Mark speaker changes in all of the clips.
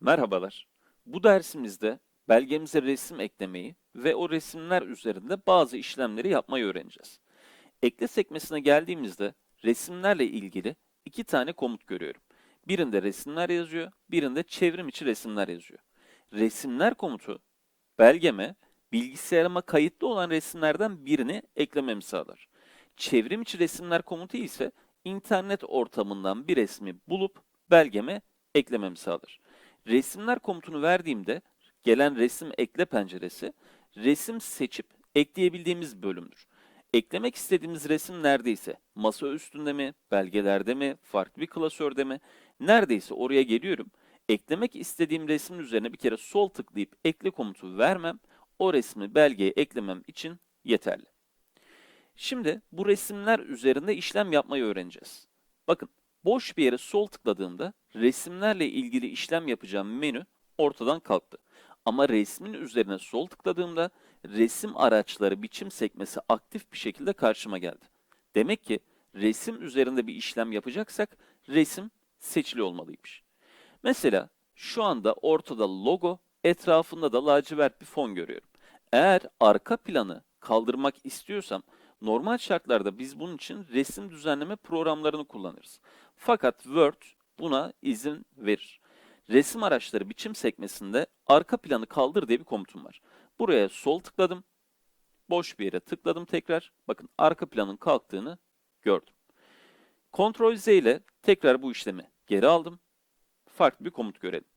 Speaker 1: Merhabalar. Bu dersimizde belgemize resim eklemeyi ve o resimler üzerinde bazı işlemleri yapmayı öğreneceğiz. Ekle sekmesine geldiğimizde resimlerle ilgili iki tane komut görüyorum. Birinde resimler yazıyor, birinde çevrim içi resimler yazıyor. Resimler komutu belgeme bilgisayarıma kayıtlı olan resimlerden birini eklememi sağlar. Çevrim içi resimler komutu ise internet ortamından bir resmi bulup belgeme eklememi sağlar. Resimler komutunu verdiğimde gelen resim ekle penceresi resim seçip ekleyebildiğimiz bölümdür. Eklemek istediğimiz resim neredeyse masa üstünde mi, belgelerde mi, farklı bir klasörde mi neredeyse oraya geliyorum. Eklemek istediğim resmin üzerine bir kere sol tıklayıp ekle komutu vermem o resmi belgeye eklemem için yeterli. Şimdi bu resimler üzerinde işlem yapmayı öğreneceğiz. Bakın boş bir yere sol tıkladığımda resimlerle ilgili işlem yapacağım menü ortadan kalktı. Ama resmin üzerine sol tıkladığımda resim araçları biçim sekmesi aktif bir şekilde karşıma geldi. Demek ki resim üzerinde bir işlem yapacaksak resim seçili olmalıymış. Mesela şu anda ortada logo, etrafında da lacivert bir fon görüyorum. Eğer arka planı kaldırmak istiyorsam normal şartlarda biz bunun için resim düzenleme programlarını kullanırız. Fakat Word buna izin verir. Resim araçları biçim sekmesinde arka planı kaldır diye bir komutum var. Buraya sol tıkladım. Boş bir yere tıkladım tekrar. Bakın arka planın kalktığını gördüm. Ctrl Z ile tekrar bu işlemi geri aldım. Farklı bir komut görelim.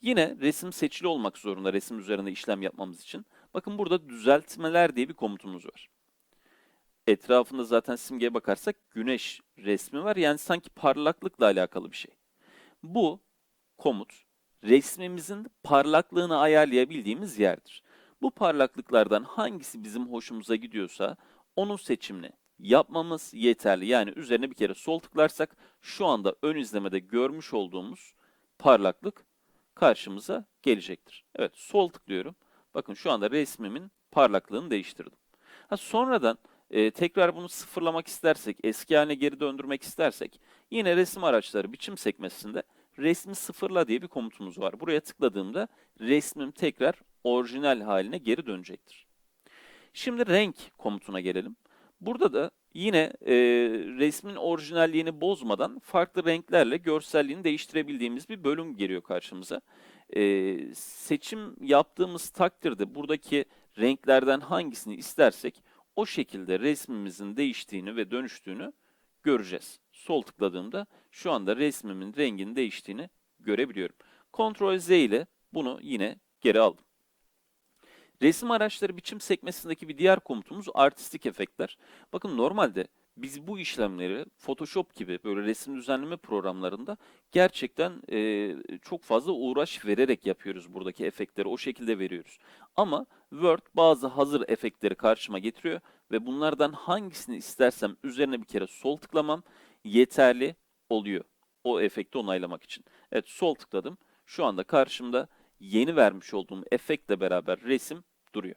Speaker 1: Yine resim seçili olmak zorunda resim üzerinde işlem yapmamız için. Bakın burada düzeltmeler diye bir komutumuz var. Etrafında zaten simgeye bakarsak güneş resmi var. Yani sanki parlaklıkla alakalı bir şey. Bu komut resmimizin parlaklığını ayarlayabildiğimiz yerdir. Bu parlaklıklardan hangisi bizim hoşumuza gidiyorsa onun seçimini yapmamız yeterli. Yani üzerine bir kere sol tıklarsak şu anda ön izlemede görmüş olduğumuz parlaklık karşımıza gelecektir. Evet sol tıklıyorum. Bakın şu anda resmimin parlaklığını değiştirdim. Ha, sonradan e, tekrar bunu sıfırlamak istersek, eski haline geri döndürmek istersek yine resim araçları biçim sekmesinde resmi sıfırla diye bir komutumuz var. Buraya tıkladığımda resmim tekrar orijinal haline geri dönecektir. Şimdi renk komutuna gelelim. Burada da yine e, resmin orijinalliğini bozmadan farklı renklerle görselliğini değiştirebildiğimiz bir bölüm geliyor karşımıza. E, seçim yaptığımız takdirde buradaki renklerden hangisini istersek o şekilde resmimizin değiştiğini ve dönüştüğünü göreceğiz. Sol tıkladığımda şu anda resmimin renginin değiştiğini görebiliyorum. Ctrl Z ile bunu yine geri aldım. Resim araçları biçim sekmesindeki bir diğer komutumuz artistik efektler. Bakın normalde biz bu işlemleri Photoshop gibi böyle resim düzenleme programlarında gerçekten e, çok fazla uğraş vererek yapıyoruz buradaki efektleri o şekilde veriyoruz. Ama Word bazı hazır efektleri karşıma getiriyor ve bunlardan hangisini istersem üzerine bir kere sol tıklamam yeterli oluyor o efekti onaylamak için. Evet sol tıkladım. Şu anda karşımda yeni vermiş olduğum efektle beraber resim duruyor.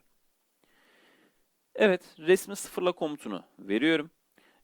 Speaker 1: Evet resmi sıfırla komutunu veriyorum.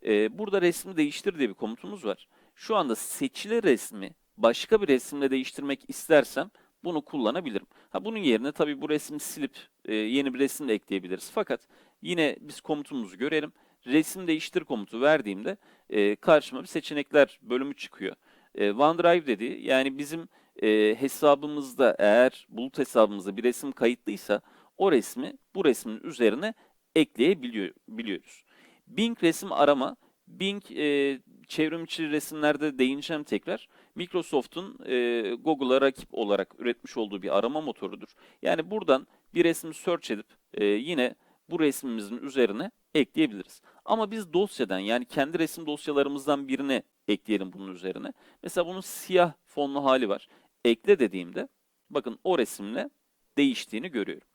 Speaker 1: Ee, burada resmi değiştir diye bir komutumuz var. Şu anda seçili resmi başka bir resimle değiştirmek istersem bunu kullanabilirim. Ha bunun yerine tabii bu resmi silip e, yeni bir resim de ekleyebiliriz. Fakat yine biz komutumuzu görelim. Resim değiştir komutu verdiğimde e, karşıma bir seçenekler bölümü çıkıyor. E, OneDrive dedi yani bizim e, hesabımızda eğer bulut hesabımızda bir resim kayıtlıysa o resmi bu resmin üzerine ekleyebiliyoruz. Bing resim arama. Bing e, çevrim içi resimlerde değineceğim tekrar. Microsoft'un e, Google'a rakip olarak üretmiş olduğu bir arama motorudur. Yani buradan bir resmi search edip e, yine bu resmimizin üzerine ekleyebiliriz. Ama biz dosyadan yani kendi resim dosyalarımızdan birine ekleyelim bunun üzerine. Mesela bunun siyah fonlu hali var. Ekle dediğimde bakın o resimle değiştiğini görüyorum.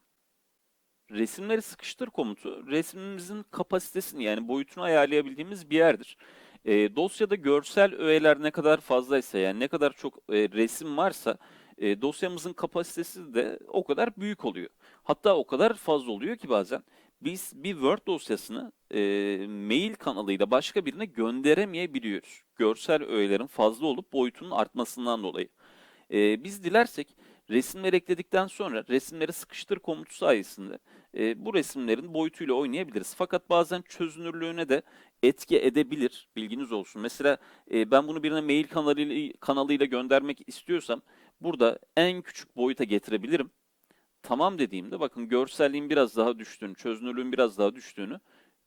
Speaker 1: Resimleri sıkıştır komutu resmimizin kapasitesini yani boyutunu ayarlayabildiğimiz bir yerdir. E, dosyada görsel öğeler ne kadar fazlaysa yani ne kadar çok e, resim varsa e, dosyamızın kapasitesi de o kadar büyük oluyor. Hatta o kadar fazla oluyor ki bazen biz bir Word dosyasını e, mail kanalıyla başka birine gönderemeyebiliyoruz. Görsel öğelerin fazla olup boyutunun artmasından dolayı. E, biz dilersek Resimleri ekledikten sonra resimleri sıkıştır komutu sayesinde e, bu resimlerin boyutuyla oynayabiliriz. Fakat bazen çözünürlüğüne de etki edebilir. Bilginiz olsun. Mesela e, ben bunu birine mail kanalıyla, kanalıyla göndermek istiyorsam burada en küçük boyuta getirebilirim. Tamam dediğimde bakın görselliğin biraz daha düştüğünü, çözünürlüğün biraz daha düştüğünü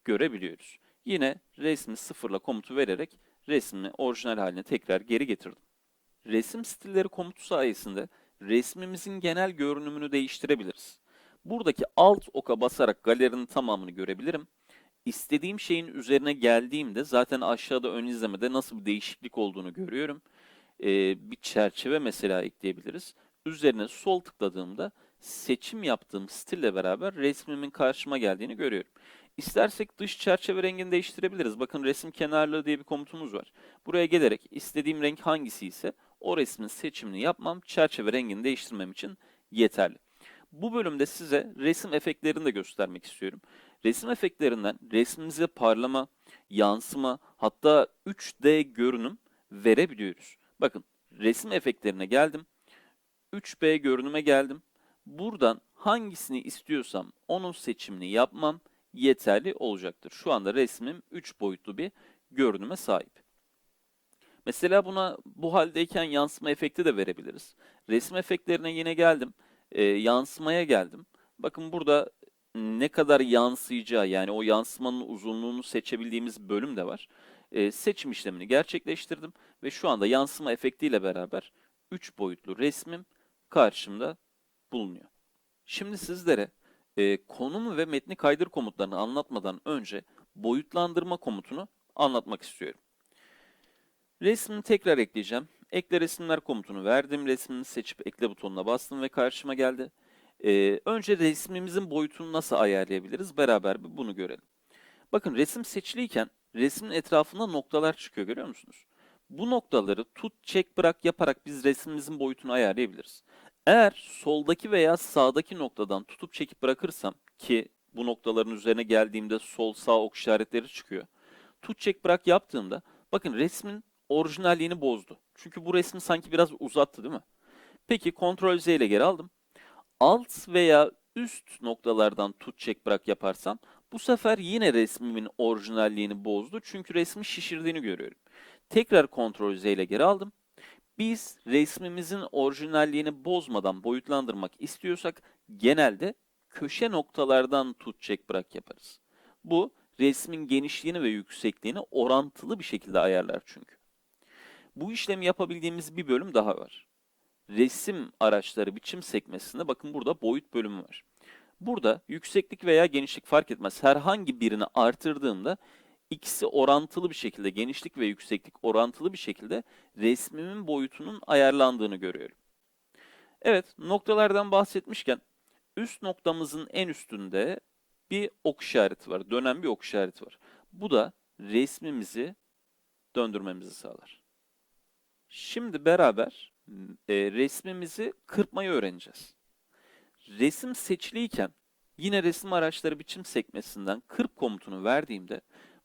Speaker 1: görebiliyoruz. Yine resmi sıfırla komutu vererek resmi orijinal haline tekrar geri getirdim. Resim stilleri komutu sayesinde resmimizin genel görünümünü değiştirebiliriz. Buradaki alt oka basarak galerinin tamamını görebilirim. İstediğim şeyin üzerine geldiğimde zaten aşağıda ön izlemede nasıl bir değişiklik olduğunu görüyorum. Ee, bir çerçeve mesela ekleyebiliriz. Üzerine sol tıkladığımda seçim yaptığım stille beraber resmimin karşıma geldiğini görüyorum. İstersek dış çerçeve rengini değiştirebiliriz. Bakın resim kenarlığı diye bir komutumuz var. Buraya gelerek istediğim renk hangisi ise o resmin seçimini yapmam çerçeve rengini değiştirmem için yeterli. Bu bölümde size resim efektlerini de göstermek istiyorum. Resim efektlerinden resmimize parlama, yansıma hatta 3D görünüm verebiliyoruz. Bakın resim efektlerine geldim. 3B görünüme geldim. Buradan hangisini istiyorsam onun seçimini yapmam yeterli olacaktır. Şu anda resmim 3 boyutlu bir görünüme sahip. Mesela buna bu haldeyken yansıma efekti de verebiliriz. Resim efektlerine yine geldim. Ee, yansımaya geldim. Bakın burada ne kadar yansıyacağı yani o yansımanın uzunluğunu seçebildiğimiz bölüm de var. Ee, seçim işlemini gerçekleştirdim ve şu anda yansıma efektiyle beraber 3 boyutlu resmim karşımda bulunuyor. Şimdi sizlere e, konum ve metni kaydır komutlarını anlatmadan önce boyutlandırma komutunu anlatmak istiyorum. Resmini tekrar ekleyeceğim. Ekle resimler komutunu verdim. Resmini seçip ekle butonuna bastım ve karşıma geldi. Ee, önce resmimizin boyutunu nasıl ayarlayabiliriz? Beraber bir bunu görelim. Bakın resim seçiliyken resmin etrafında noktalar çıkıyor görüyor musunuz? Bu noktaları tut, çek, bırak yaparak biz resmimizin boyutunu ayarlayabiliriz. Eğer soldaki veya sağdaki noktadan tutup çekip bırakırsam ki bu noktaların üzerine geldiğimde sol sağ ok işaretleri çıkıyor. Tut çek bırak yaptığımda bakın resmin orijinalliğini bozdu. Çünkü bu resmi sanki biraz uzattı değil mi? Peki Ctrl Z ile geri aldım. Alt veya üst noktalardan tut çek bırak yaparsam bu sefer yine resmimin orijinalliğini bozdu. Çünkü resmi şişirdiğini görüyorum. Tekrar Ctrl Z ile geri aldım. Biz resmimizin orijinalliğini bozmadan boyutlandırmak istiyorsak genelde köşe noktalardan tut çek bırak yaparız. Bu resmin genişliğini ve yüksekliğini orantılı bir şekilde ayarlar çünkü. Bu işlemi yapabildiğimiz bir bölüm daha var. Resim araçları biçim sekmesinde bakın burada boyut bölümü var. Burada yükseklik veya genişlik fark etmez. Herhangi birini artırdığımda ikisi orantılı bir şekilde, genişlik ve yükseklik orantılı bir şekilde resmimin boyutunun ayarlandığını görüyorum. Evet, noktalardan bahsetmişken üst noktamızın en üstünde bir ok işareti var, dönen bir ok işareti var. Bu da resmimizi döndürmemizi sağlar. Şimdi beraber e, resmimizi kırpmayı öğreneceğiz. Resim seçiliyken yine resim araçları biçim sekmesinden kırp komutunu verdiğimde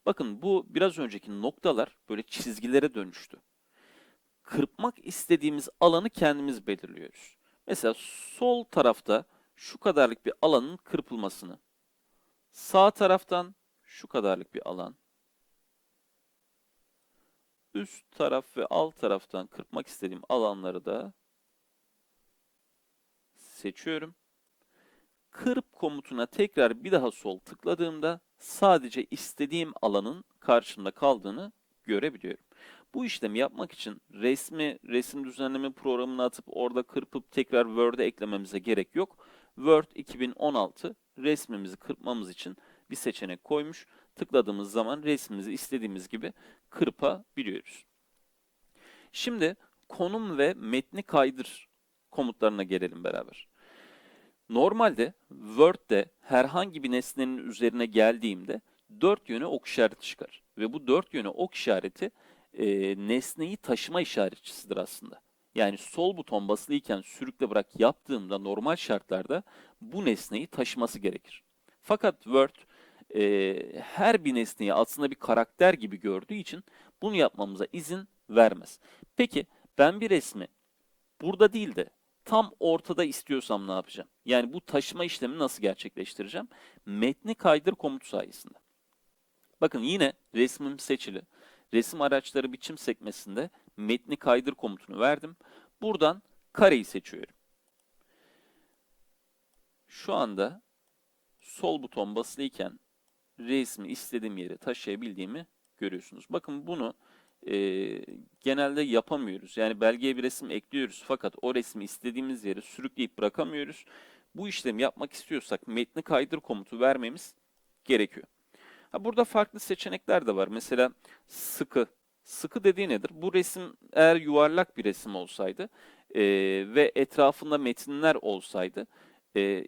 Speaker 1: bakın bu biraz önceki noktalar böyle çizgilere dönüştü. Kırpmak istediğimiz alanı kendimiz belirliyoruz. Mesela sol tarafta şu kadarlık bir alanın kırpılmasını, sağ taraftan şu kadarlık bir alan, üst taraf ve alt taraftan kırpmak istediğim alanları da seçiyorum. Kırp komutuna tekrar bir daha sol tıkladığımda sadece istediğim alanın karşımda kaldığını görebiliyorum. Bu işlemi yapmak için resmi resim düzenleme programına atıp orada kırpıp tekrar Word'e eklememize gerek yok. Word 2016 resmimizi kırpmamız için bir seçenek koymuş. Tıkladığımız zaman resmimizi istediğimiz gibi kırpabiliyoruz. Şimdi konum ve metni kaydır komutlarına gelelim beraber. Normalde Word'de herhangi bir nesnenin üzerine geldiğimde dört yöne ok işareti çıkar. Ve bu dört yöne ok işareti e, nesneyi taşıma işaretçisidir aslında. Yani sol buton basılıyken sürükle bırak yaptığımda normal şartlarda bu nesneyi taşıması gerekir. Fakat Word e, her bir nesneyi aslında bir karakter gibi gördüğü için bunu yapmamıza izin vermez. Peki ben bir resmi burada değil de tam ortada istiyorsam ne yapacağım? Yani bu taşıma işlemi nasıl gerçekleştireceğim? Metni kaydır komutu sayesinde. Bakın yine resmim seçili. Resim araçları biçim sekmesinde metni kaydır komutunu verdim. Buradan kareyi seçiyorum. Şu anda sol buton basılıyken resmi istediğim yere taşıyabildiğimi görüyorsunuz. Bakın bunu e, genelde yapamıyoruz. Yani belgeye bir resim ekliyoruz fakat o resmi istediğimiz yere sürükleyip bırakamıyoruz. Bu işlemi yapmak istiyorsak metni kaydır komutu vermemiz gerekiyor. Ha, burada farklı seçenekler de var. Mesela sıkı. Sıkı dediği nedir? Bu resim eğer yuvarlak bir resim olsaydı e, ve etrafında metinler olsaydı e,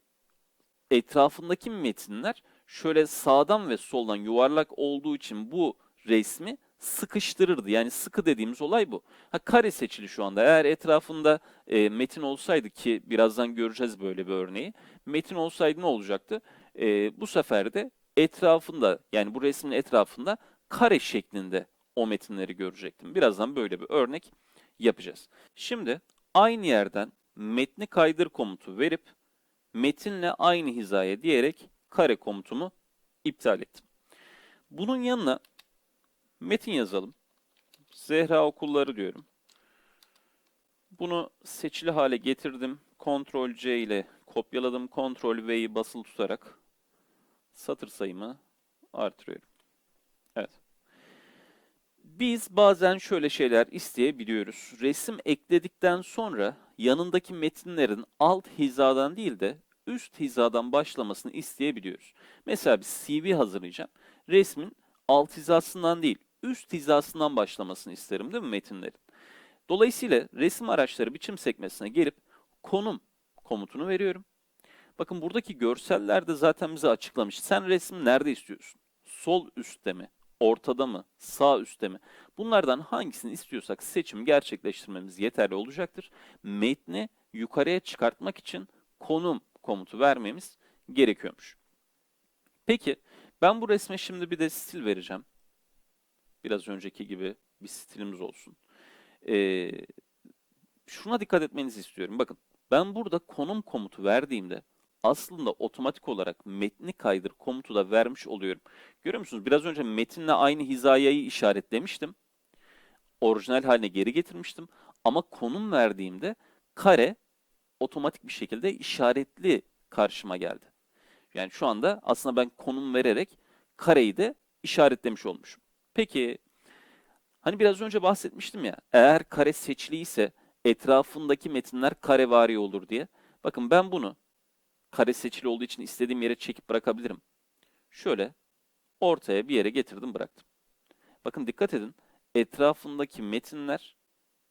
Speaker 1: etrafındaki metinler şöyle sağdan ve soldan yuvarlak olduğu için bu resmi sıkıştırırdı. Yani sıkı dediğimiz olay bu. Ha kare seçili şu anda. Eğer etrafında e, metin olsaydı ki birazdan göreceğiz böyle bir örneği. Metin olsaydı ne olacaktı? E, bu sefer de etrafında yani bu resmin etrafında kare şeklinde o metinleri görecektim. Birazdan böyle bir örnek yapacağız. Şimdi aynı yerden metni kaydır komutu verip metinle aynı hizaya diyerek kare komutumu iptal ettim. Bunun yanına metin yazalım. Zehra okulları diyorum. Bunu seçili hale getirdim. Ctrl C ile kopyaladım. Ctrl V'yi basılı tutarak satır sayımı artırıyorum. Evet. Biz bazen şöyle şeyler isteyebiliyoruz. Resim ekledikten sonra yanındaki metinlerin alt hizadan değil de üst hizadan başlamasını isteyebiliyoruz. Mesela bir CV hazırlayacağım. Resmin alt hizasından değil, üst hizasından başlamasını isterim değil mi metinlerin? Dolayısıyla resim araçları biçim sekmesine gelip konum komutunu veriyorum. Bakın buradaki görseller de zaten bize açıklamış. Sen resmi nerede istiyorsun? Sol üstte mi? Ortada mı? Sağ üstte mi? Bunlardan hangisini istiyorsak seçim gerçekleştirmemiz yeterli olacaktır. Metni yukarıya çıkartmak için konum komutu vermemiz gerekiyormuş. Peki ben bu resme şimdi bir de stil vereceğim. Biraz önceki gibi bir stilimiz olsun. Ee, şuna dikkat etmenizi istiyorum. Bakın ben burada konum komutu verdiğimde aslında otomatik olarak metni kaydır komutu da vermiş oluyorum. Görüyor musunuz? Biraz önce metinle aynı hizayayı işaretlemiştim. Orijinal haline geri getirmiştim. Ama konum verdiğimde kare otomatik bir şekilde işaretli karşıma geldi. Yani şu anda aslında ben konum vererek kareyi de işaretlemiş olmuşum. Peki hani biraz önce bahsetmiştim ya eğer kare seçili ise etrafındaki metinler karevari olur diye. Bakın ben bunu kare seçili olduğu için istediğim yere çekip bırakabilirim. Şöyle ortaya bir yere getirdim bıraktım. Bakın dikkat edin etrafındaki metinler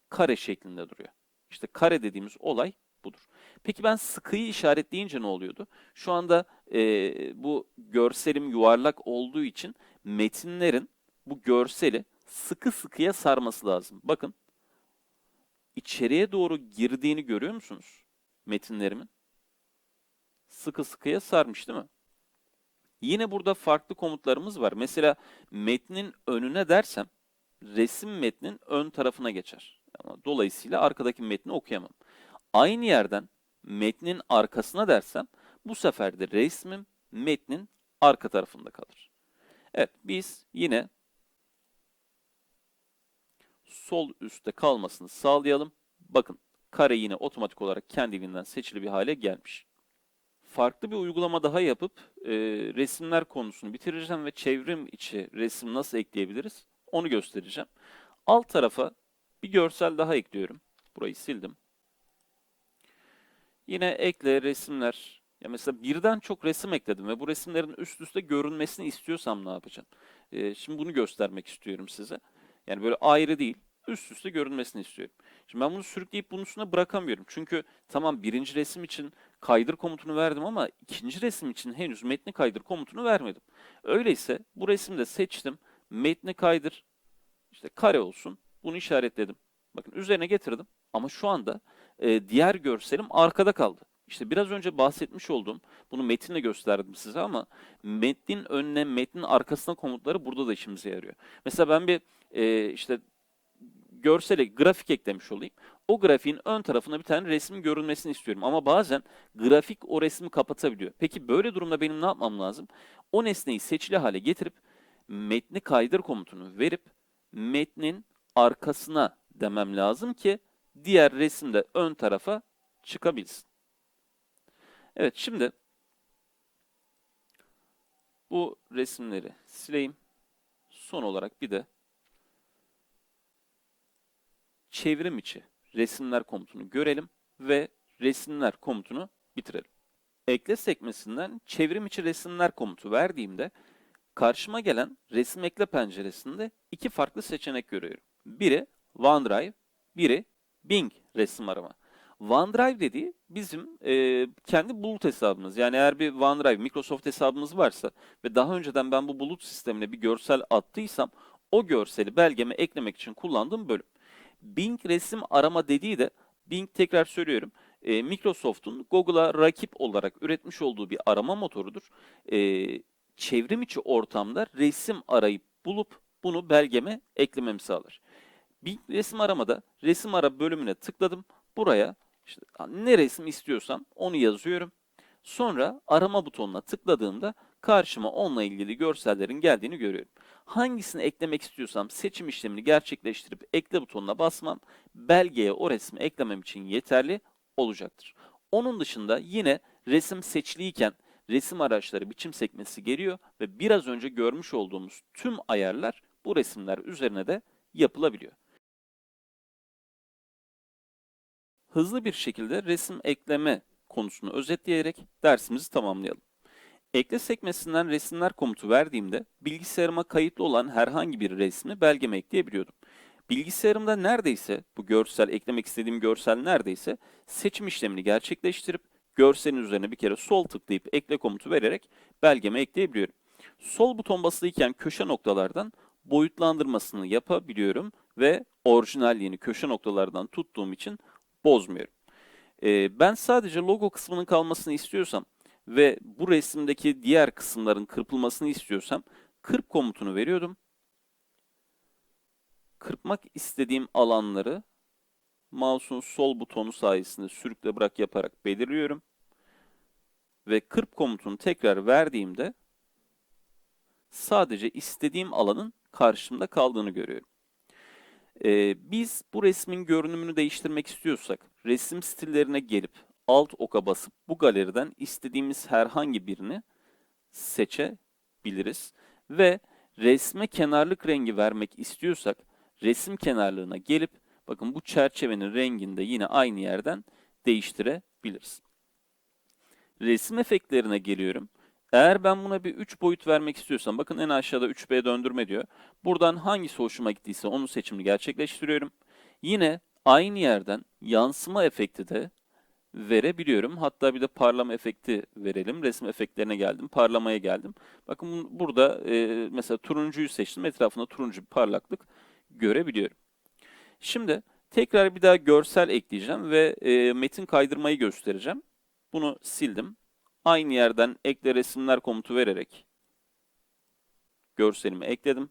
Speaker 1: kare şeklinde duruyor. İşte kare dediğimiz olay. Peki ben sıkıyı işaretleyince ne oluyordu? Şu anda e, bu görselim yuvarlak olduğu için metinlerin bu görseli sıkı sıkıya sarması lazım. Bakın içeriye doğru girdiğini görüyor musunuz metinlerimin? Sıkı sıkıya sarmış değil mi? Yine burada farklı komutlarımız var. Mesela metnin önüne dersem resim metnin ön tarafına geçer. Dolayısıyla arkadaki metni okuyamam. Aynı yerden metnin arkasına dersem bu sefer de resmim metnin arka tarafında kalır. Evet biz yine sol üstte kalmasını sağlayalım. Bakın kare yine otomatik olarak kendiliğinden seçili bir hale gelmiş. Farklı bir uygulama daha yapıp e, resimler konusunu bitireceğim ve çevrim içi resim nasıl ekleyebiliriz onu göstereceğim. Alt tarafa bir görsel daha ekliyorum. Burayı sildim. Yine ekle resimler. Ya mesela birden çok resim ekledim ve bu resimlerin üst üste görünmesini istiyorsam ne yapacağım? Ee, şimdi bunu göstermek istiyorum size. Yani böyle ayrı değil, üst üste görünmesini istiyorum. Şimdi ben bunu sürükleyip bunun üstüne bırakamıyorum. Çünkü tamam birinci resim için kaydır komutunu verdim ama ikinci resim için henüz metni kaydır komutunu vermedim. Öyleyse bu resimde seçtim. Metni kaydır, işte kare olsun. Bunu işaretledim. Bakın üzerine getirdim. Ama şu anda e, diğer görselim arkada kaldı. İşte biraz önce bahsetmiş olduğum, bunu metinle gösterdim size ama metnin önüne, metnin arkasına komutları burada da işimize yarıyor. Mesela ben bir e, işte görsele grafik eklemiş olayım. O grafiğin ön tarafına bir tane resim görünmesini istiyorum. Ama bazen grafik o resmi kapatabiliyor. Peki böyle durumda benim ne yapmam lazım? O nesneyi seçili hale getirip metni kaydır komutunu verip metnin arkasına demem lazım ki diğer resim de ön tarafa çıkabilsin. Evet şimdi bu resimleri sileyim. Son olarak bir de çevrim içi resimler komutunu görelim ve resimler komutunu bitirelim. Ekle sekmesinden çevrim içi resimler komutu verdiğimde karşıma gelen resim ekle penceresinde iki farklı seçenek görüyorum. Biri OneDrive, biri Bing resim arama. OneDrive dediği bizim e, kendi bulut hesabımız. Yani eğer bir OneDrive, Microsoft hesabımız varsa ve daha önceden ben bu bulut sistemine bir görsel attıysam o görseli belgeme eklemek için kullandığım bölüm. Bing resim arama dediği de Bing tekrar söylüyorum. e, Microsoft'un Google'a rakip olarak üretmiş olduğu bir arama motorudur. E, çevrim içi ortamda resim arayıp bulup bunu belgeme eklememi sağlar. Bing resim aramada resim ara bölümüne tıkladım. Buraya işte ne resim istiyorsam onu yazıyorum. Sonra arama butonuna tıkladığımda karşıma onunla ilgili görsellerin geldiğini görüyorum. Hangisini eklemek istiyorsam seçim işlemini gerçekleştirip ekle butonuna basmam belgeye o resmi eklemem için yeterli olacaktır. Onun dışında yine resim seçiliyken resim araçları biçim sekmesi geliyor ve biraz önce görmüş olduğumuz tüm ayarlar bu resimler üzerine de yapılabiliyor. Hızlı bir şekilde resim ekleme konusunu özetleyerek dersimizi tamamlayalım. Ekle sekmesinden resimler komutu verdiğimde bilgisayarıma kayıtlı olan herhangi bir resmi belgeme ekleyebiliyordum. Bilgisayarımda neredeyse bu görsel, eklemek istediğim görsel neredeyse seçim işlemini gerçekleştirip görselin üzerine bir kere sol tıklayıp ekle komutu vererek belgeme ekleyebiliyorum. Sol buton basılıyken köşe noktalardan boyutlandırmasını yapabiliyorum ve orijinalliğini köşe noktalardan tuttuğum için bozmuyorum. Ee, ben sadece logo kısmının kalmasını istiyorsam ve bu resimdeki diğer kısımların kırpılmasını istiyorsam kırp komutunu veriyordum. Kırpmak istediğim alanları mouse'un sol butonu sayesinde sürükle bırak yaparak belirliyorum. Ve kırp komutunu tekrar verdiğimde sadece istediğim alanın karşımda kaldığını görüyorum. Ee, biz bu resmin görünümünü değiştirmek istiyorsak resim stillerine gelip alt oka basıp bu galeriden istediğimiz herhangi birini seçebiliriz. Ve resme kenarlık rengi vermek istiyorsak resim kenarlığına gelip bakın bu çerçevenin rengini de yine aynı yerden değiştirebiliriz. Resim efektlerine geliyorum. Eğer ben buna bir 3 boyut vermek istiyorsam, bakın en aşağıda 3B döndürme diyor. Buradan hangisi hoşuma gittiyse onun seçimini gerçekleştiriyorum. Yine aynı yerden yansıma efekti de verebiliyorum. Hatta bir de parlama efekti verelim. Resim efektlerine geldim, parlamaya geldim. Bakın burada e, mesela turuncuyu seçtim. Etrafında turuncu bir parlaklık görebiliyorum. Şimdi tekrar bir daha görsel ekleyeceğim ve e, metin kaydırmayı göstereceğim. Bunu sildim. Aynı yerden ekle resimler komutu vererek görselimi ekledim.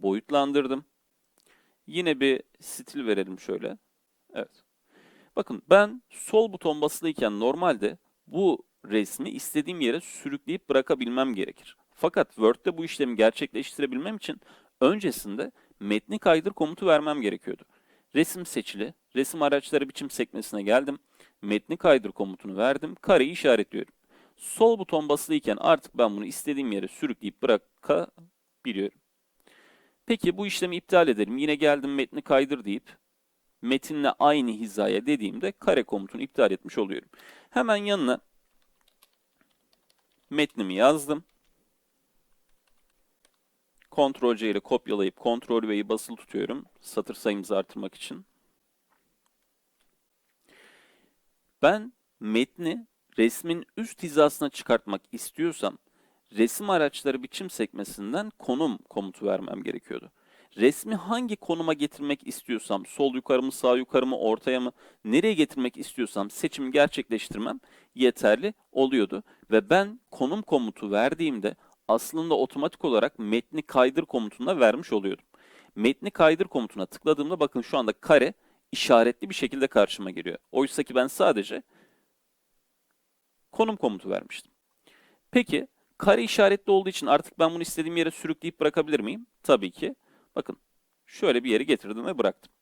Speaker 1: Boyutlandırdım. Yine bir stil verelim şöyle. Evet. Bakın ben sol buton basılıyken normalde bu resmi istediğim yere sürükleyip bırakabilmem gerekir. Fakat Word'de bu işlemi gerçekleştirebilmem için öncesinde metni kaydır komutu vermem gerekiyordu. Resim seçili, resim araçları biçim sekmesine geldim. Metni kaydır komutunu verdim, kareyi işaretliyorum. Sol buton basılıyken artık ben bunu istediğim yere sürükleyip bırakabiliyorum. Peki bu işlemi iptal edelim. Yine geldim metni kaydır deyip metinle aynı hizaya dediğimde kare komutunu iptal etmiş oluyorum. Hemen yanına metnimi yazdım. Ctrl C ile kopyalayıp Ctrl V'yi basılı tutuyorum satır sayımızı artırmak için. Ben metni resmin üst hizasına çıkartmak istiyorsam resim araçları biçim sekmesinden konum komutu vermem gerekiyordu. Resmi hangi konuma getirmek istiyorsam, sol yukarı mı, sağ yukarı mı, ortaya mı, nereye getirmek istiyorsam seçimi gerçekleştirmem yeterli oluyordu. Ve ben konum komutu verdiğimde aslında otomatik olarak metni kaydır komutunda vermiş oluyordum. Metni kaydır komutuna tıkladığımda bakın şu anda kare işaretli bir şekilde karşıma geliyor. Oysa ki ben sadece konum komutu vermiştim. Peki kare işaretli olduğu için artık ben bunu istediğim yere sürükleyip bırakabilir miyim? Tabii ki. Bakın şöyle bir yere getirdim ve bıraktım.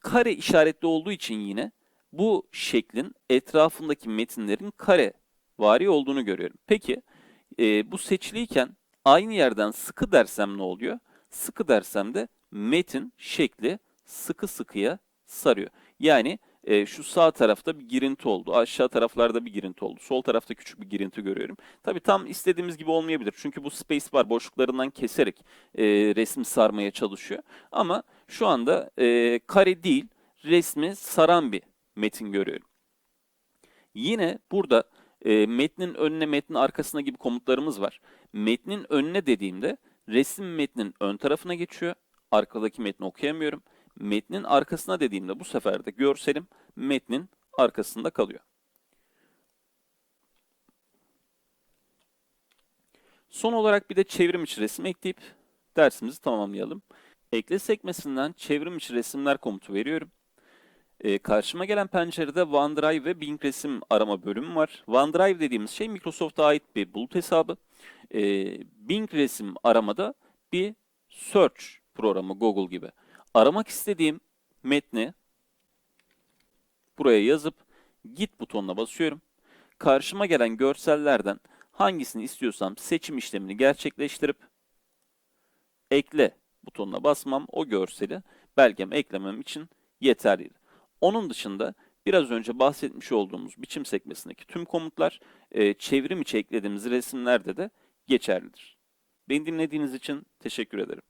Speaker 1: Kare işaretli olduğu için yine bu şeklin etrafındaki metinlerin kare vari olduğunu görüyorum. Peki e, bu seçiliyken aynı yerden sıkı dersem ne oluyor? Sıkı dersem de metin şekli sıkı sıkıya sarıyor. Yani e, şu sağ tarafta bir girinti oldu. Aşağı taraflarda bir girinti oldu. Sol tarafta küçük bir girinti görüyorum. Tabii tam istediğimiz gibi olmayabilir. Çünkü bu spacebar boşluklarından keserek e, resmi sarmaya çalışıyor. Ama şu anda e, kare değil, resmi saran bir metin görüyorum. Yine burada e, metnin önüne, metnin arkasına gibi komutlarımız var. Metnin önüne dediğimde resim metnin ön tarafına geçiyor. Arkadaki metni okuyamıyorum. Metnin arkasına dediğimde bu sefer de görselim metnin arkasında kalıyor. Son olarak bir de çevrim içi resim ekleyip dersimizi tamamlayalım. Ekle sekmesinden çevrim içi resimler komutu veriyorum. Ee, karşıma gelen pencerede OneDrive ve Bing resim arama bölümü var. OneDrive dediğimiz şey Microsoft'a ait bir bulut hesabı. Ee, Bing resim aramada bir search programı Google gibi. Aramak istediğim metni buraya yazıp git butonuna basıyorum. Karşıma gelen görsellerden hangisini istiyorsam seçim işlemini gerçekleştirip ekle butonuna basmam o görseli belgeme eklemem için yeterlidir. Onun dışında biraz önce bahsetmiş olduğumuz biçim sekmesindeki tüm komutlar e, çevrim içi eklediğimiz resimlerde de geçerlidir. Beni dinlediğiniz için teşekkür ederim.